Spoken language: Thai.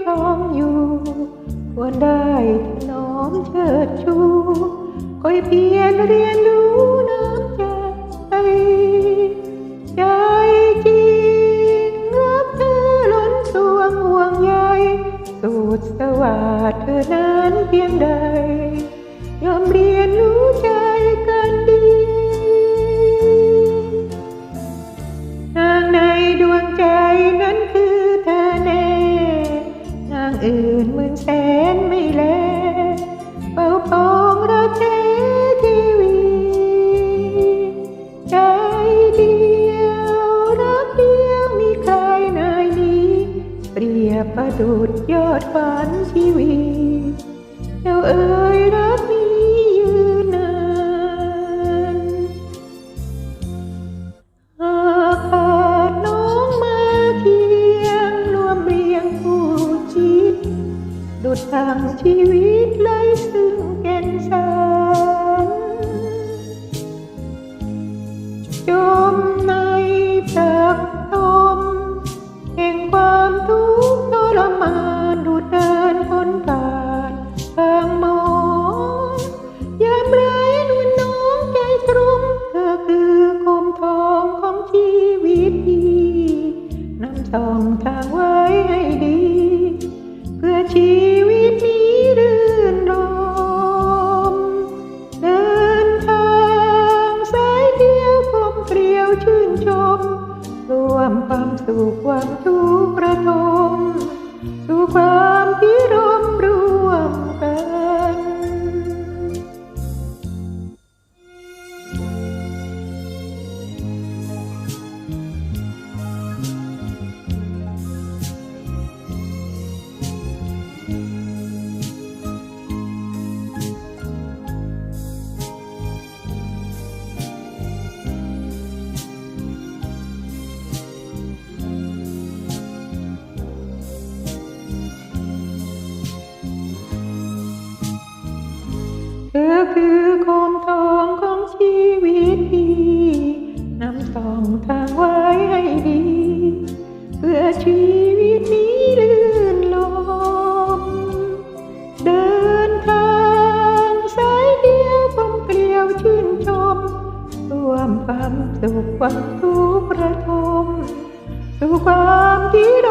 ครองอยู่ ควรได้ถนอมเชิดชูคอยเพียรเรียนรู้น้ำใจใจจริงรับเธอล้นสวงห่วงใยสูตรสวัสดเธอนั้นเพียงใด อื่นหมื่นแสนไม่แลเป่าปองรักแท้ทีวีใจเดียวรักเดียวมีใครนายนี้ เปรียบประดุดยอดฝันชีวิตเจ้าเอ๋ยรักนี้างชีวิตไร้ซึ่งแก่นสารจมในตักตมแห่งความทุกข์ทรมานดูเดินคนผ่านทางมองยามไร้นวลน้องใจตรงเธอคือคมทองของชีวิตดีนำส่องทางไว้ให้ดี ชมรวมความสู่ความทุกข์ระทมสู่ความ คือโคมทองของชีวิตดีนำส่องทางไว้ให้ดี เพื่อชีวิตนี้ลื่นลม เดินทางสายเดียวกลมเกลียวชื่นชมร่วมความสุขความทุกข์ระทมสู่ความที่ร